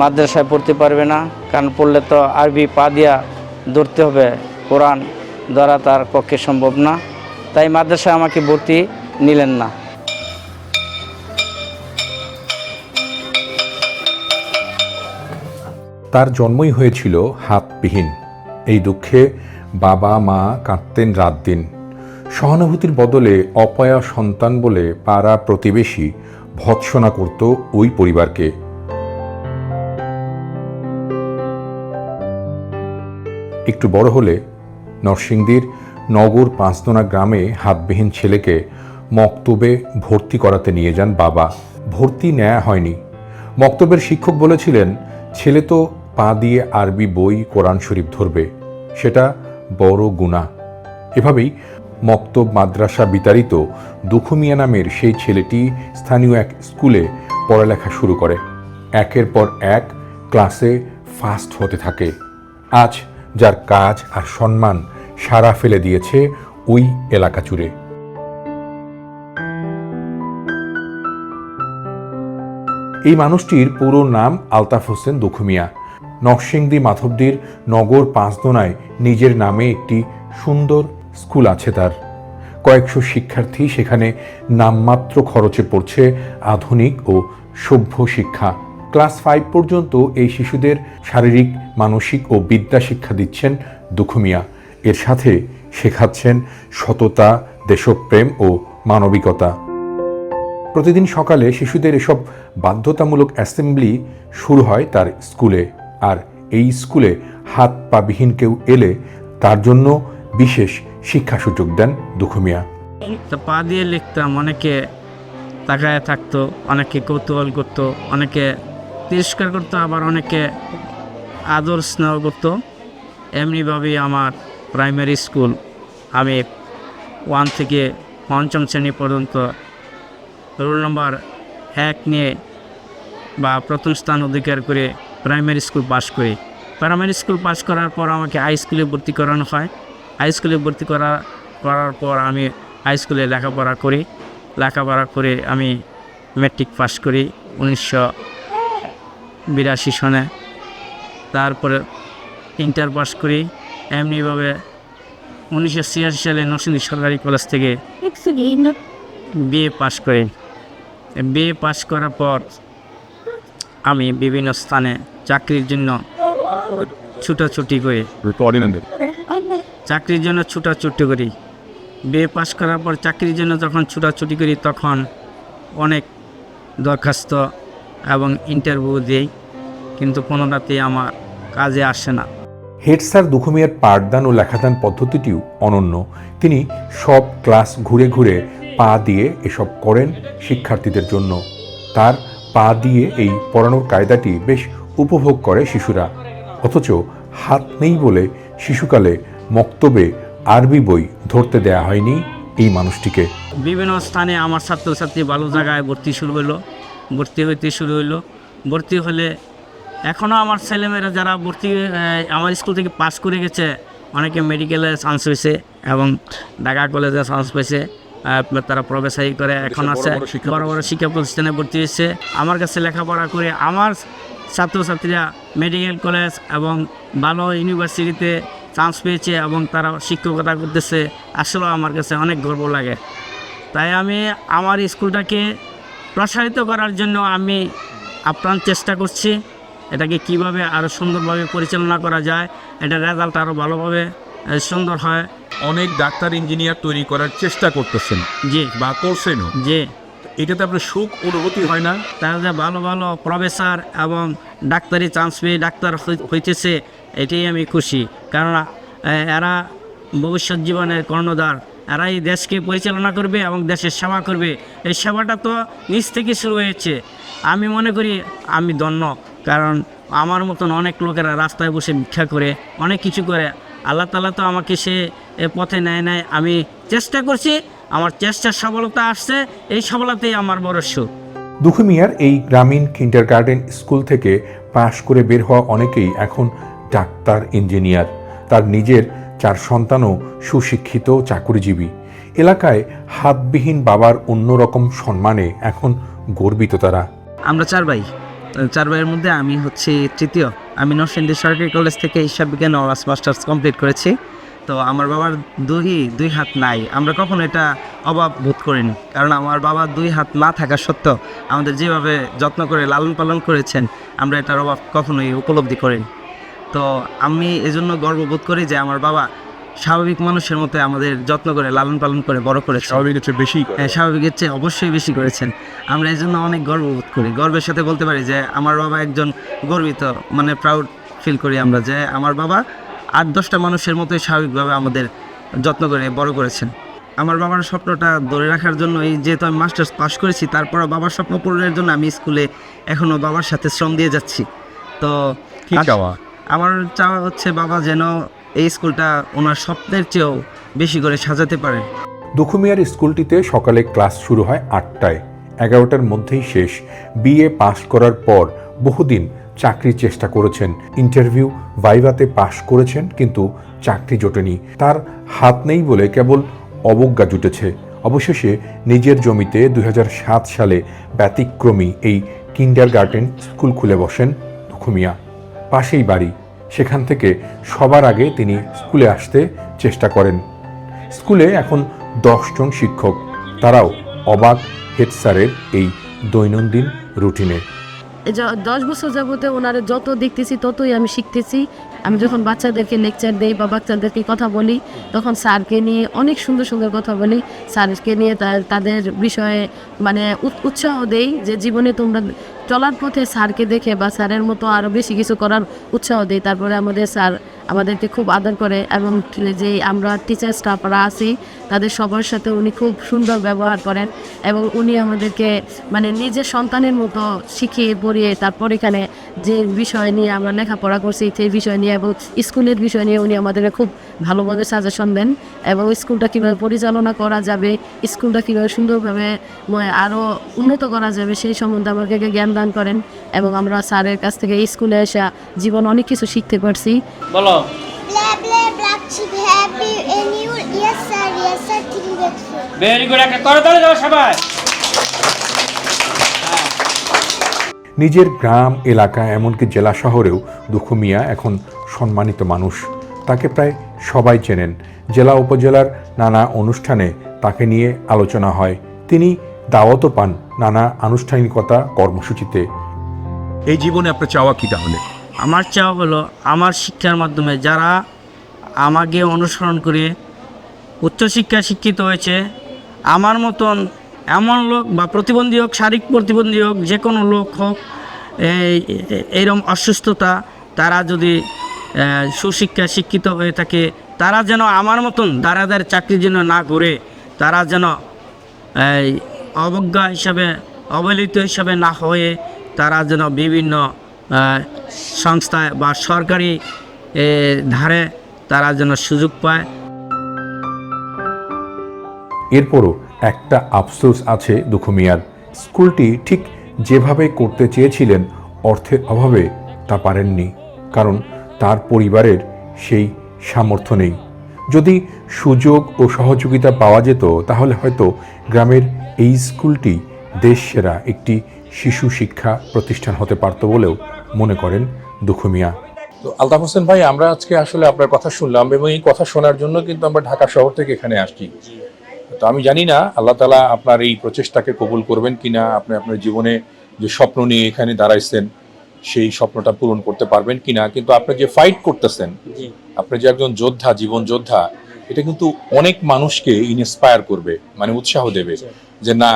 মাদ্রাসায় পড়তে পারবে না, কারণ পড়লে তো আরবি পা দিয়া ধরতে হবে, কোরআন ধরা তার পক্ষে সম্ভব না। তাই মাদ্রাসায় আমাকে ভর্তি নিলেন না। তার জন্মই হয়েছিল হাতবিহীন। এই দুঃখে বাবা মা কাঁদতেন রাত দিন। সহানুভূতির বদলে অপয়া সন্তান বলে পাড়া প্রতিবেশী ভৎসনা করত ওই পরিবারকে। একটু বড় হলে নরসিংদীর নগর পাঁচদোনা গ্রামে হাতবিহীন ছেলেকে মক্তবে ভর্তি করাতে নিয়ে যান বাবা। ভর্তি নেওয়া হয়নি। মক্তবের শিক্ষক বলেছিলেন, ছেলে তো পা দিয়ে আরবি বই, কোরআন শরীফ ধরবে। সেটা বড় গুণা এভাবেই মক্তব মাদ্রাসা বিতাড়িত দুখুমিয়া নামের সেই ছেলেটি স্থানীয় এক স্কুলে পড়ালেখা শুরু করে। একের পর এক ক্লাসে ফাস্ট হতে থাকে। আজ যার কাজ আর সম্মান সারা ফেলে দিয়েছে ওই এলাকা জুড়ে। এই মানুষটির পুরো নাম আলতাফ হোসেন দুখুমিয়া। নরসিংদী মাধবদীর নগর পাঁচদোনায় নিজের নামে একটি সুন্দর স্কুল আছে তার। কয়েকশো শিক্ষার্থী সেখানে নামমাত্র খরচে পড়ছে আধুনিক ও সভ্য শিক্ষা। ক্লাস ফাইভ পর্যন্ত এই শিশুদের শারীরিক, মানসিক ও বিদ্যা শিক্ষা দিচ্ছেন দুখুমিয়া। এর সাথে শেখাচ্ছেন সততা, দেশপ্রেম ও মানবিকতা। প্রতিদিন সকালে শিশুদের এসব বাধ্যতামূলক অ্যাসেম্বলি শুরু হয় তার স্কুলে। আর এই স্কুলে হাত পা বিহীন কেউ এলে তার জন্য বিশেষ শিক্ষা সুযোগ দেন দুখুমিয়া। পা দিয়ে লিখতাম, অনেকে তাকায় থাকতো, অনেকে কৌতূহল করতো, অনেকে তিরস্কার করতো, আবার অনেকে আদর স্নেহ করতো। এমনিভাবেই আমার প্রাইমারি স্কুল আমি ওয়ান থেকে পঞ্চম শ্রেণি পর্যন্ত রোল নম্বর এক নিয়ে বা প্রথম স্থান অধিকার করে প্রাইমারি স্কুল পাশ করি। প্রাইমারি স্কুল পাশ করার পর আমাকে হাই স্কুলে ভর্তি করানো হয়। হাই স্কুলে ভর্তি করা, করার পর আমি হাই স্কুলে লেখাপড়া করি। লেখাপড়া করে আমি ম্যাট্রিক পাস করি উনিশশো বিরাশি সনে। তারপরে ইন্টার পাস করি। এমনিভাবে উনিশশো ছিয়াশি সালে নরসিংদী সরকারি কলেজ থেকে বিএ পাস করি। বিএ পাস করার পর আমি বিভিন্ন স্থানে চাকরির জন্য ছুটাছুটি করি। চাকরির জন্য ছুটাছুটি করি। বিএ পাস করার পর চাকরির জন্য যখন ছুটাছুটি করি তখন অনেক দরখাস্ত এবং ইন্টারভিউ দিই। কিন্তু কোনোটাতেই আমার কাজে আসে না। হেড স্যার দুখুমিয়ার পাঠদান ও লেখাদান পদ্ধতিটিও অনন্য। তিনি সব ক্লাস ঘুরে ঘুরে পা দিয়ে এসব করেন শিক্ষার্থীদের জন্য। তার পা দিয়ে এই পড়ানোর কায়দাটি বেশ উপভোগ করে শিশুরা। অথচ হাত নেই বলে শিশুকালে মক্তবে আরবি বই ধরতে দেয়া হয়নি এই মানুষটিকে। বিভিন্ন স্থানে আমার ছাত্রছাত্রী ভালো জায়গায় ভর্তি শুরু হলো ভর্তি হইতে শুরু হলো ভর্তি হলে এখনও আমার ছেলেমেয়েরা যারা ভর্তি আমার স্কুল থেকে পাস করে গেছে অনেকে মেডিকেলে চান্স হয়েছে এবং ঢাকা কলেজে চান্স পেয়েছে তারা প্রবেশাই করে এখন আছে বড় বড় শিক্ষা প্রতিষ্ঠানে ভর্তি হয়েছে। আমার কাছে লেখাপড়া করে আমার ছাত্রছাত্রীরা মেডিকেল কলেজ এবং ভালো ইউনিভার্সিটিতে চান্স পেয়েছে এবং তারা শিক্ষকতা করতেছে আসলে আমার কাছে অনেক গর্ব লাগে। তাই আমি আমার স্কুলটাকে প্রসারিত করার জন্য আমি আপ্রাণ চেষ্টা করছি। এটাকে কীভাবে আরও সুন্দরভাবে পরিচালনা করা যায় এটা রেজাল্ট আরও ভালোভাবে সুন্দর হয়। অনেক ডাক্তার ইঞ্জিনিয়ার তৈরি করার চেষ্টা করতেছেন। জি। বা করছেনও। জি। এটাতে আপনার সুখ অনুভূতি হয় না? তারা যে ভালো ভালো প্রফেসর এবং ডাক্তারি চান্স পেয়ে ডাক্তার হই- হইতেছে এটাই আমি খুশি। কারণ এরা ভবিষ্যৎ জীবনের কর্ণধার। এরা এই দেশকে পরিচালনা করবে এবং দেশের সেবা করবে। এই সেবাটা তো নিজ থেকে শুরু হয়েছে। আমি মনে করি আমি ধন্য। কারণ আমার মতন অনেক লোকেরা রাস্তায় বসে ভিক্ষা করে অনেক কিছু করে। আল্লাহ তালা তো আমাকে সে এ পথে নেয় নেয় আমি চেষ্টা করছি আমার চেষ্টার সফলতা আসছে এই সফলতাই আমার বড় সুখ। দুখুমিয়ার এই গ্রামীণ কিন্ডার গার্ডেন স্কুল থেকে পাশ করে বের হওয়া অনেকেই এখন ডাক্তার ইঞ্জিনিয়ার তার নিজের চার সন্তানও সুশিক্ষিত চাকুরিজীবী। এলাকায় হাতবিহীন বাবার অন্যরকম সম্মানে এখন গর্বিত তারা। আমরা চার ভাই। চার ভাইয়ের মধ্যে আমি হচ্ছে তৃতীয়। আমি নরসিংদী সরকারি কলেজ থেকে হিসাব বিজ্ঞান অনার্স মাস্টার্স কমপ্লিট করেছি। তো আমার বাবার দুই দুই হাত নাই। আমরা কখনো এটা অভাব বোধ করিনি। কারণ আমার বাবার দুই হাত না থাকা সত্ত্বেও আমাদের যেভাবে যত্ন করে লালন পালন করেছেন আমরা এটার অভাব কখনোই উপলব্ধি করিনি। তো আমি এজন্য গর্ববোধ করি যে আমার বাবা স্বাভাবিক মানুষের মতো আমাদের যত্ন করে লালন পালন করে বড় করেছে স্বাভাবিকের চেয়ে বেশি হ্যাঁ স্বাভাবিকের চেয়ে অবশ্যই বেশি করেছেন। আমরা এই জন্য অনেক গর্ববোধ করি। গর্বের সাথে বলতে পারি যে আমার বাবা একজন গর্বিত মানে প্রাউড ফিল করি আমরা যে আমার বাবা আট দশটা মানুষের মতোই স্বাভাবিকভাবে আমাদের যত্ন করে বড় করেছেন। আমার বাবার স্বপ্নটা ধরে রাখার জন্য এই যেহেতু আমি মাস্টার্স পাস করেছি তারপর বাবার স্বপ্ন পূরণের জন্য আমি স্কুলে এখনও বাবার সাথে শ্রম দিয়ে যাচ্ছি। তো আমার চাওয়া হচ্ছে বাবা যেন এই স্কুলটা ওনার স্বপ্নের চেয়েও বেশি করে সাজাতে পারে। দুখুমিয়ার স্কুলটিতে সকালে ক্লাস শুরু হয় আটটায়। এগারোটার মধ্যেই শেষ। বিএ পাশ করার পর বহুদিন চাকরির চেষ্টা করেছেন। ইন্টারভিউ ভাইভাতে পাশ করেছেন কিন্তু চাকরি জোটেনি। তার হাত নেই বলে কেবল অবজ্ঞা জুটেছে। অবশেষে নিজের জমিতে দু হাজার সাত সালে ব্যতিক্রমী এই কিন্ডার গার্ডেন স্কুল খুলে বসেন দুখুমিয়া। পাশেই বাড়ি। সেখান থেকে সবার আগে তিনি স্কুলে আসতে চেষ্টা করেন। স্কুলে এখন দশজন শিক্ষক। তারাও অবাক হেড স্যারের এই দৈনন্দিন রুটিনে। দশ বছর যাবতে ওনারে যত দেখতেছি, ততই আমি শিখতেছি। আমি যখন বাচ্চাদেরকে লেকচার দেই বা বাচ্চাদেরকে কথা বলি, তখন স্যারকে নিয়ে অনেক সুন্দর সুন্দর কথা বলি। স্যারকে নিয়ে তাদের বিষয়ে মানে উৎসাহ দেই যে জীবনে তোমরা চলার পথে স্যারকে দেখে বা স্যারের মতো আরও বেশি কিছু করার উৎসাহ দেই। তারপরে আমাদের স্যার আমাদেরকে খুব আদর করে এবং যে আমরা টিচার স্টাফরা আছি, তাদের সবার সাথে উনি খুব সুন্দর ব্যবহার করেন এবং উনি আমাদেরকে মানে নিজের সন্তানের মতো শিখিয়ে পড়িয়ে তারপর এখানে যে বিষয় নিয়ে আমরা লেখাপড়া করছি, সেই বিষয় নিয়ে এবং স্কুলের বিষয় নিয়ে উনি আমাদেরকে খুব ভালোভাবে সাজেশন দেন এবং স্কুলটা কীভাবে পরিচালনা করা যাবে, স্কুলটা কীভাবে সুন্দরভাবে আরও উন্নত করা যাবে সেই সম্বন্ধে আমাদেরকে জ্ঞান দান করেন। এবং আমরা স্যারের কাছ থেকে স্কুলে এসে জীবন অনেক কিছু শিখতে পারছি। বলো। ভেরি গুড একটা যাও সবাই। নিজের গ্রাম এলাকা এমনকি জেলা শহরেও দুঃখু মিয়া এখন সম্মানিত মানুষ। তাকে প্রায় সবাই চেনেন। জেলা উপজেলার নানা অনুষ্ঠানে তাকে নিয়ে আলোচনা হয়। তিনি দাওয়াতও পান নানা আনুষ্ঠানিকতা কর্মসূচিতে। এই জীবনে আপনার চাওয়া কি তাহলে? আমার চাওয়া হলো আমার শিক্ষার মাধ্যমে যারা আমাকে অনুসরণ করে উচ্চশিক্ষা শিক্ষিত হয়েছে, আমার মতন এমন লোক বা প্রতিবন্ধী হোক, শারীরিক প্রতিবন্ধী হোক, যে কোনো লোক হোক এইরকম অসুস্থতা, তারা যদি সুশিক্ষা শিক্ষিত হয়ে থাকে, তারা যেন আমার মতন দাঁড়াদার চাকরির জন্য না করে তারা যেন অবজ্ঞা হিসাবে, অবহেলিত হিসাবে না হয়ে তারা যেন বিভিন্ন সংস্থায় বা সরকারি ধারে তারা যেন সুযোগ পায়। এরপরও একটা আফসোস আছে দুঃখু মিয়ার স্কুলটি ঠিক যেভাবে করতে চেয়েছিলেন, অর্থের অভাবে তা পারেননি। কারণ তার পরিবারের সেই সামর্থ্য নেই। যদি সুযোগ ও সহযোগিতা পাওয়া যেত, তাহলে হয়তো গ্রামের এই স্কুলটি দেশ সেরা একটি শিশু শিক্ষা প্রতিষ্ঠান হতে পারত বলেও মনে করেন দুঃখু মিয়া তো আলতাফ হোসেন ভাই আমরা আজকে আসলে আপনার কথা শুনলাম এবং এই কথা শোনার জন্য কিন্তু আমরা ঢাকা শহর থেকে এখানে আসছি। তো আমি জানি না আল্লাহ তালা আপনার এই প্রচেষ্টাকে কবুল করবেন কিনা আপনি আপনার জীবনে যে স্বপ্ন নিয়ে এখানে দাঁড়াইছেন সেই স্বপ্নটা পূরণ করতে পারবেন কিনা কিন্তু আপনি যে ফাইট করতেছেন আপনি যে একজন যোদ্ধা জীবন যোদ্ধা এটা কিন্তু অনেক মানুষকে ইনস্পায়ার করবে মানে উৎসাহ দেবে। যে না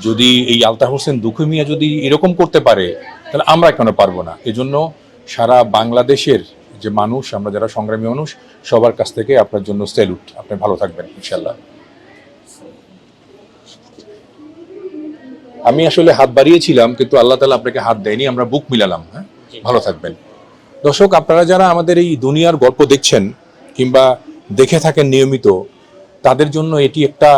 যদি এই আলতাফ হোসেন দুখুমিয়া যদি এরকম করতে পারে তাহলে আমরা কেন পারব না? এজন্য সারা বাংলাদেশের যে মানুষ আমরা যারা সংগ্রামী মানুষ সবার কাছ থেকে আপনার জন্য স্যালুট আপনি ভালো থাকবেন ইনশাল্লাহ আমি আসলে হাত বাড়িয়েছিলাম কিন্তু আল্লাহ তালা আপনাকে হাত দেয়নি আমরা বুক মিলালাম হ্যাঁ? ভালো থাকবেন। দর্শক আপনারা যারা আমাদের এই দুনিয়ার গল্প দেখছেন কিংবা দেখে থাকেন নিয়মিত তাদের জন্য এটি একটা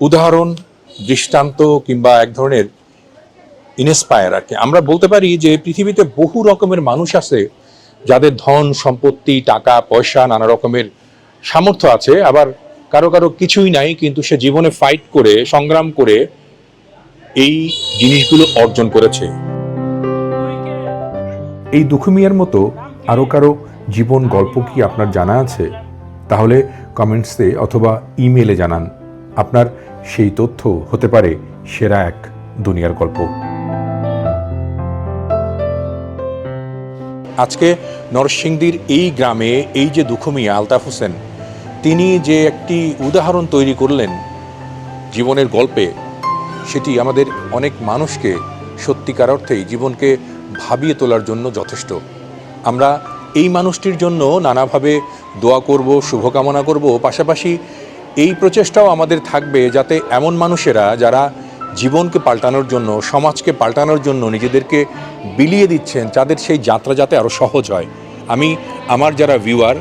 উদাহরণ দৃষ্টান্ত কিংবা এক ধরনের ইনস্পায়ার আর কি। আমরা বলতে পারি যে পৃথিবীতে বহু রকমের মানুষ আছে যাদের ধন, সম্পত্তি, টাকা, পয়সা, নানা রকমের সামর্থ্য আছে, আবার কারও কারও কিছুই নাই, কিন্তু সে জীবনে ফাইট করে, সংগ্রাম করে এই জিনিসগুলো অর্জন করেছে। এই দুখুমিয়ার মতো আরও কারও জীবন গল্প কি আপনার জানা আছে? তাহলে কমেন্টসে অথবা ইমেলে জানান। আপনার সেই তথ্য হতে পারে সেরা এক দুনিয়ার গল্প। আজকে নরসিংদীর এই গ্রামে এই যে দুঃখমিয়া আলতাফ হোসেন, তিনি যে একটি উদাহরণ তৈরি করলেন জীবনের গল্পে, সেটি আমাদের অনেক মানুষকে সত্যিকার অর্থেই জীবনকে ভাবিয়ে তোলার জন্য যথেষ্ট। আমরা এই মানুষটির জন্য নানাভাবে দোয়া করব, শুভকামনা করব, পাশাপাশি এই প্রচেষ্টাও আমাদের থাকবে যাতে এমন মানুষেরা যারা জীবনকে পাল্টানোর জন্য, সমাজকে পাল্টানোর জন্য নিজেদেরকে বিলিয়ে দিচ্ছেন, তাদের সেই যাত্রা যাতে আরও সহজ হয়। আমি, আমার যারা ভিউয়ার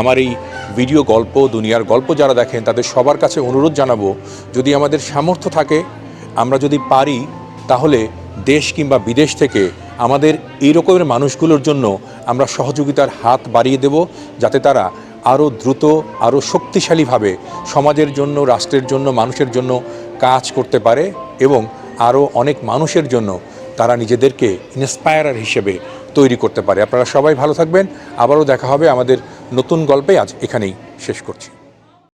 আমার এই ভিডিও গল্প, দুনিয়ার গল্প যারা দেখেন, তাদের সবার কাছে অনুরোধ জানাব, যদি আমাদের সামর্থ্য থাকে, আমরা যদি পারি, তাহলে দেশ কিংবা বিদেশ থেকে আমাদের এই রকমের মানুষগুলোর জন্য আমরা সহযোগিতার হাত বাড়িয়ে দেব, যাতে তারা আরও দ্রুত আরও শক্তিশালীভাবে সমাজের জন্য, রাষ্ট্রের জন্য, মানুষের জন্য কাজ করতে পারে এবং আরও অনেক মানুষের জন্য তারা নিজেদেরকে ইন্সপায়ারার হিসেবে তৈরি করতে পারে। আপনারা সবাই ভালো থাকবেন। আবারও দেখা হবে আমাদের নতুন গল্পে। আজ এখানেই শেষ করছি।